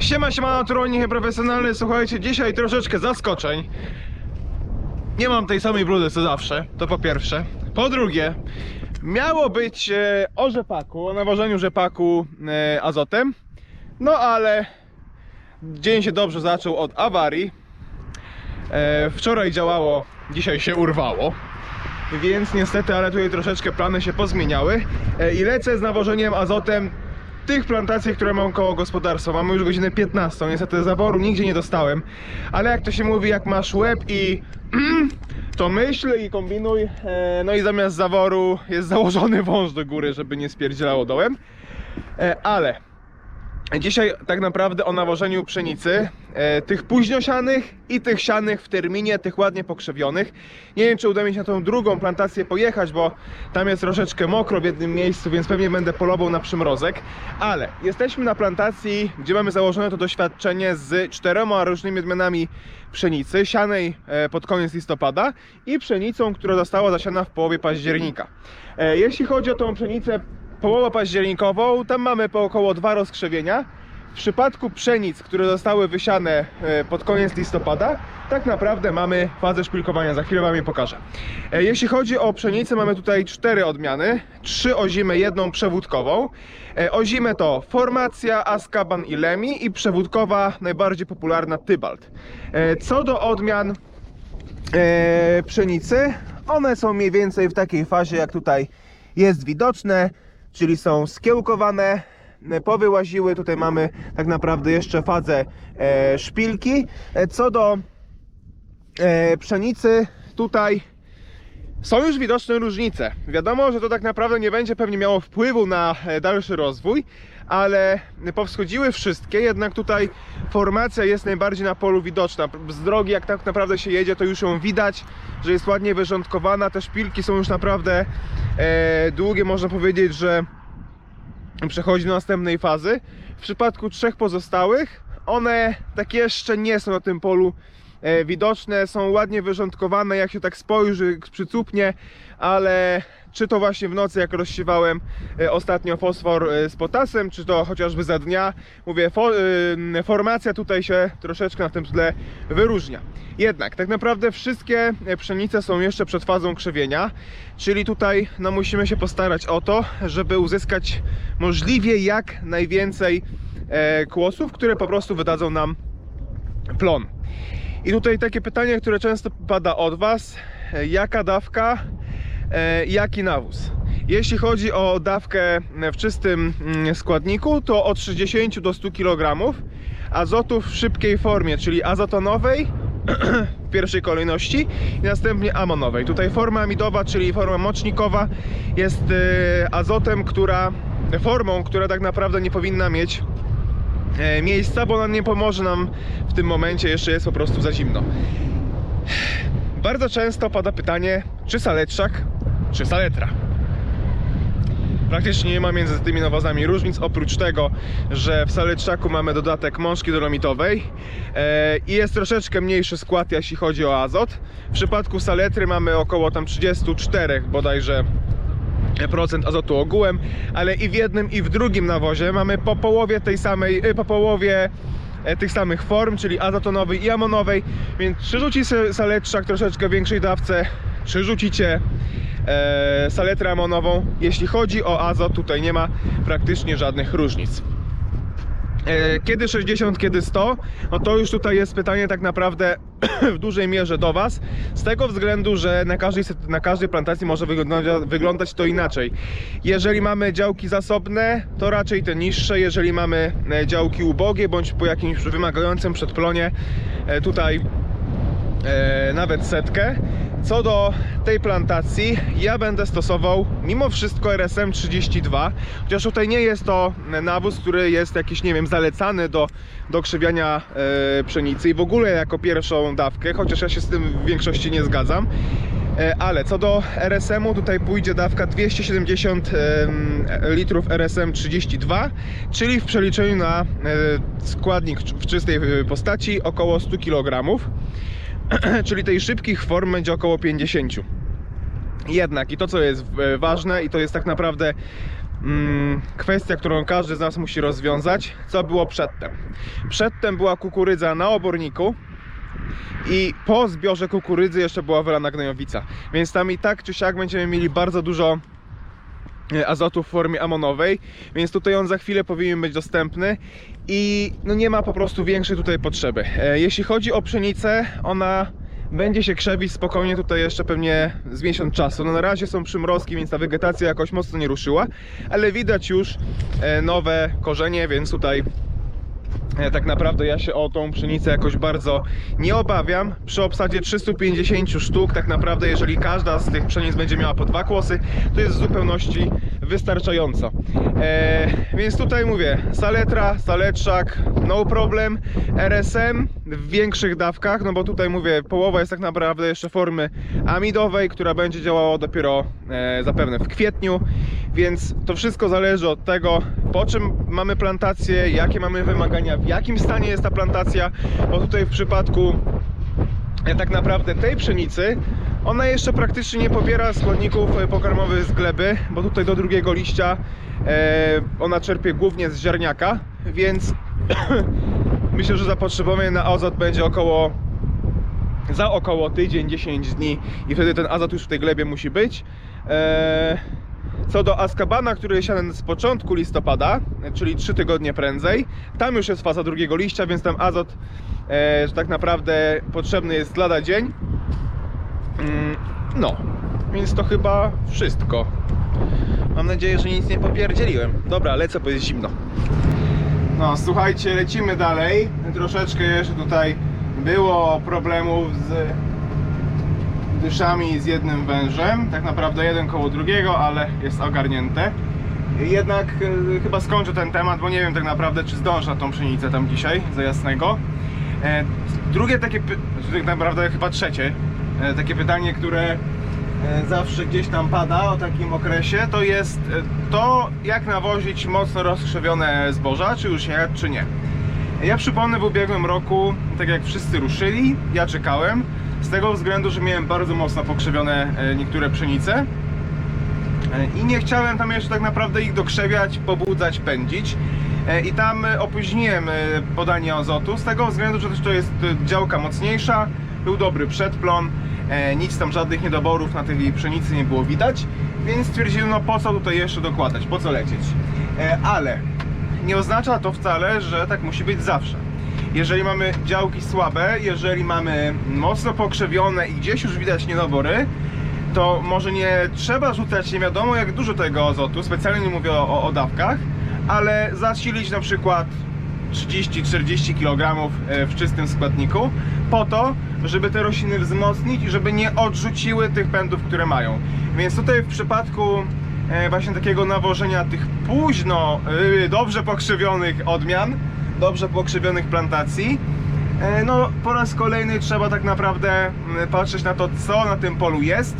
Siema, siema, naturalnie profesjonalny. Słuchajcie, dzisiaj troszeczkę zaskoczeń. Nie mam tej samej bluzy co zawsze, to po pierwsze. Po drugie, miało być e, o rzepaku, o nawożeniu rzepaku e, azotem. No ale dzień się dobrze zaczął od awarii. E, wczoraj działało, dzisiaj się urwało. Więc niestety, ale tutaj troszeczkę plany się pozmieniały. I lecę z nawożeniem azotem tych plantacji, które mam koło gospodarstwa. Mamy już godzinę 15. Niestety zaworu nigdzie nie dostałem. Ale jak to się mówi, jak masz łeb i to myśl i kombinuj. E, No i zamiast zaworu jest założony wąż do góry, żeby nie spierdzielało dołem. E, Ale Dzisiaj tak naprawdę o nawożeniu pszenicy, e, tych późniosianych i tych sianych w terminie, tych ładnie pokrzewionych. Nie wiem, czy uda mi się na tą drugą plantację pojechać, bo tam jest troszeczkę mokro w jednym miejscu, więc pewnie będę polował na przymrozek. Ale jesteśmy na plantacji, gdzie mamy założone to doświadczenie z czterema różnymi odmianami pszenicy, sianej e, pod koniec listopada i pszenicą, która została zasiana w połowie października. E, Jeśli chodzi o tą pszenicę połowę październikową, tam mamy po około dwa rozkrzewienia. W przypadku pszenic, które zostały wysiane e, pod koniec listopada, tak naprawdę mamy fazę szpilkowania, za chwilę wam je pokażę. E, Jeśli chodzi o pszenicę, mamy tutaj cztery odmiany, trzy ozimy, jedną przewódkową. E, Ozime to Formacja, Askaban i Lemi i przewódkowa najbardziej popularna Tybalt. Co do odmian pszenicy. One są mniej więcej w takiej fazie, jak tutaj jest widoczne, czyli są skiełkowane, e, powyłaziły. Tutaj mamy tak naprawdę jeszcze fazę e, szpilki. E, co do pszenicy, tutaj są już widoczne różnice. Wiadomo, że to tak naprawdę nie będzie pewnie miało wpływu na e, dalszy rozwój, ale powschodziły wszystkie, jednak tutaj formacja jest najbardziej na polu widoczna. Z drogi jak tak naprawdę się jedzie, to już ją widać, że jest ładnie wyrządkowana. Te szpilki są już naprawdę e, długie, można powiedzieć, że przechodzi do następnej fazy. W przypadku trzech pozostałych, one tak jeszcze nie są na tym polu widoczne, są ładnie wyrządkowane, jak się tak spojrzy, przycupnie, ale czy to właśnie w nocy, jak rozsiewałem e, ostatnio fosfor e, z potasem, czy to chociażby za dnia, mówię, fo, e, formacja tutaj się troszeczkę na tym tle wyróżnia. Jednak, tak naprawdę wszystkie e, pszenice są jeszcze przed fazą krzewienia, czyli tutaj no, musimy się postarać o to, żeby uzyskać możliwie jak najwięcej e, kłosów, które po prostu wydadzą nam plon. I tutaj takie pytanie, które często pada od Was, e, jaka dawka, e, jaki nawóz? Jeśli chodzi o dawkę w czystym składniku, to od 60 do 100 kg azotu w szybkiej formie, czyli azotonowej w pierwszej kolejności i następnie amonowej. Tutaj forma amidowa, czyli forma mocznikowa jest e, azotem, która formą, która tak naprawdę nie powinna mieć miejsca, bo ona nie pomoże nam w tym momencie, jeszcze jest po prostu za zimno. Bardzo często pada pytanie, czy saletrzak, czy saletra. Praktycznie nie ma między tymi nawozami różnic, oprócz tego, że w saletrzaku mamy dodatek mączki dolomitowej e, i jest troszeczkę mniejszy skład, jeśli chodzi o azot. W przypadku saletry mamy około tam 34 bodajże procent azotu ogółem, ale i w jednym i w drugim nawozie mamy po połowie tej samej, y, po połowie e, tych samych form, czyli azotonowej i amonowej, więc rzucicie saletrzak troszeczkę większej dawce, czy rzucicie e, saletrę amonową, jeśli chodzi o azot, tutaj nie ma praktycznie żadnych różnic. E, Kiedy 60, kiedy 100? No to już tutaj jest pytanie tak naprawdę w dużej mierze do Was, z tego względu, że na każdej, na każdej plantacji może wyglądać, wyglądać to inaczej. Jeżeli mamy działki zasobne, to raczej te niższe, jeżeli mamy e, działki ubogie, bądź po jakimś wymagającym przedplonie, e, tutaj nawet setkę. Co do tej plantacji, ja będę stosował mimo wszystko RSM 32, chociaż tutaj nie jest to nawóz, który jest jakiś, nie wiem, zalecany do, do krzywiania e, pszenicy i w ogóle jako pierwszą dawkę, chociaż ja się z tym w większości nie zgadzam. E, Ale co do RSM-u, tutaj pójdzie dawka 270 em, litrów RSM 32, czyli w przeliczeniu na e, składnik w czystej postaci około 100 kg. czyli tej szybkich form będzie około 50. Jednak i to co jest e, ważne i to jest tak naprawdę mm, kwestia, którą każdy z nas musi rozwiązać, co było przedtem. Przedtem była kukurydza na oborniku, i po zbiorze kukurydzy jeszcze była wylana gnojowica. Więc tam i tak czy siak będziemy mieli bardzo dużo azotu w formie amonowej, więc tutaj on za chwilę powinien być dostępny i no nie ma po prostu większej tutaj potrzeby. E, Jeśli chodzi o pszenicę, ona będzie się krzewić spokojnie tutaj jeszcze pewnie z miesiąc czasu. No na razie są przymrozki, więc ta wegetacja jakoś mocno nie ruszyła, ale widać już e, nowe korzenie, więc tutaj E, tak naprawdę ja się o tą pszenicę jakoś bardzo nie obawiam. Przy obsadzie 350 sztuk, tak naprawdę jeżeli każda z tych pszenic będzie miała po dwa kłosy, to jest w zupełności wystarczająco. E, więc tutaj mówię, saletra, saletrzak, no problem, RSM w większych dawkach, no bo tutaj mówię, połowa jest tak naprawdę jeszcze formy amidowej, która będzie działała dopiero e, zapewne w kwietniu, więc to wszystko zależy od tego, po czym mamy plantację, jakie mamy wymagania, w jakim stanie jest ta plantacja, bo tutaj w przypadku e, tak naprawdę tej pszenicy ona jeszcze praktycznie nie pobiera składników e, pokarmowych z gleby, bo tutaj do drugiego liścia e, ona czerpie głównie z ziarniaka, więc myślę, że zapotrzebowanie na azot będzie około za około tydzień, 10 dni i wtedy ten azot już w tej glebie musi być. Co do Askabana, który jest siany z początku listopada, czyli 3 tygodnie prędzej, tam już jest faza drugiego liścia, więc tam azot e, tak naprawdę potrzebny jest lada dzień. Mm, No, więc to chyba wszystko. Mam nadzieję, że nic nie popierdzieliłem. Dobra, lecę, bo jest zimno. No, słuchajcie, lecimy dalej. Troszeczkę jeszcze tutaj było problemów z dyszami z jednym wężem. Tak naprawdę jeden koło drugiego, ale jest ogarnięte. Jednak e, chyba skończę ten temat, bo nie wiem tak naprawdę, czy zdążę tą pszenicę tam dzisiaj, za jasnego. E, drugie takie, tak naprawdę chyba trzecie, e, takie pytanie, które e, zawsze gdzieś tam pada o takim okresie, to jest e, to, jak nawozić mocno rozkrzewione zboża, czy już jechać, czy nie. Ja przypomnę, w ubiegłym roku, tak jak wszyscy ruszyli, ja czekałem, z tego względu, że miałem bardzo mocno pokrzewione e, niektóre pszenice E, i nie chciałem tam jeszcze tak naprawdę ich dokrzewiać, pobudzać, pędzić. E, I tam opóźniłem podanie azotu z tego względu, że też to jest działka mocniejsza, był dobry przedplon, nic tam żadnych niedoborów na tej pszenicy nie było widać, więc stwierdziłem, no po co tutaj jeszcze dokładać, po co lecieć. Ale nie oznacza to wcale, że tak musi być zawsze. Jeżeli mamy działki słabe, jeżeli mamy mocno pokrzewione i gdzieś już widać niedobory, to może nie trzeba rzucać nie wiadomo jak dużo tego azotu, specjalnie nie mówię o, o dawkach, ale zasilić na przykład 30-40 kg e, w czystym składniku po to, żeby te rośliny wzmocnić i żeby nie odrzuciły tych pędów, które mają. Więc tutaj w przypadku e, właśnie takiego nawożenia tych późno, e, dobrze pokrzywionych odmian, dobrze pokrzywionych plantacji, e, no po raz kolejny trzeba tak naprawdę mm, patrzeć na to, co na tym polu jest,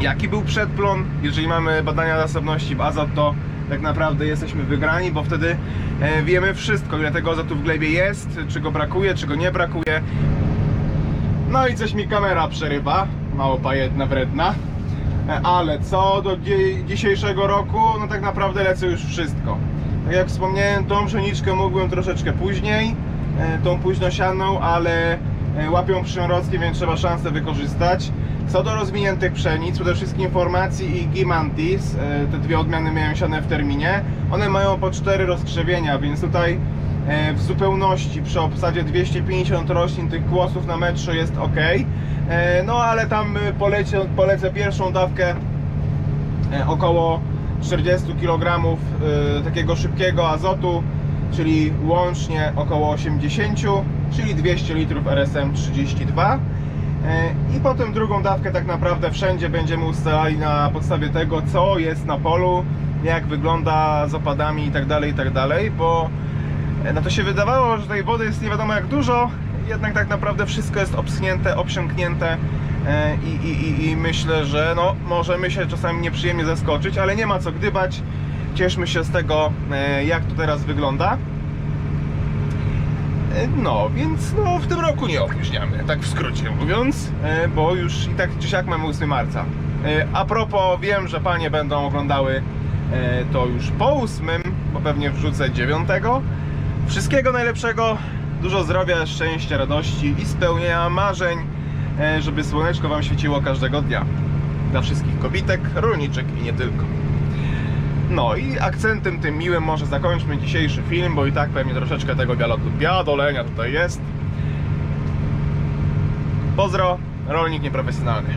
jaki był przedplon. Jeżeli mamy badania zasobności w azot, to tak naprawdę jesteśmy wygrani, bo wtedy e, wiemy wszystko, ile tego azotu w glebie jest, czy go brakuje, czy go nie brakuje. No i coś mi kamera przerywa, małpa jedna wredna. E, Ale co do dzisiejszego roku, no tak naprawdę lecę już wszystko. Jak wspomniałem, tą pszeniczkę mógłbym troszeczkę później, e, tą późnosianą, ale e, łapią przymrozki, więc trzeba szansę wykorzystać. Co do rozwiniętych pszenic, przede wszystkim formacji i Gimantis, e, te dwie odmiany miałem siane w terminie, one mają po cztery rozkrzewienia, więc tutaj w zupełności przy obsadzie 250 roślin tych głosów na metrze jest ok. No ale tam polecie, polecę pierwszą dawkę około 40 kg e, takiego szybkiego azotu, czyli łącznie około 80, czyli 200 litrów RSM 32. E, I potem drugą dawkę tak naprawdę wszędzie będziemy ustalali na podstawie tego, co jest na polu, jak wygląda z opadami i tak dalej, i tak bo e, no to się wydawało, że tej wody jest nie wiadomo jak dużo, jednak tak naprawdę wszystko jest obsnięte, obsiąknięte i, i, i, i myślę, że no, możemy się czasami nieprzyjemnie zaskoczyć, ale nie ma co gdybać. Cieszmy się z tego, e, jak to teraz wygląda. E, No, więc no, w tym roku nie opóźniamy, tak w skrócie mówiąc, e, bo już i tak czy siak mamy 8 marca. E, A propos, wiem, że panie będą oglądały e, to już po ósmym, bo pewnie wrzucę dziewiątego. Wszystkiego najlepszego, dużo zdrowia, szczęścia, radości i spełnienia marzeń, e, żeby słoneczko Wam świeciło każdego dnia. Dla wszystkich kobitek, rolniczek i nie tylko. No i akcentem tym miłym może zakończmy dzisiejszy film, bo i tak pewnie troszeczkę tego galotu biadolenia tutaj jest. Pozdro, rolnik nieprofesjonalny.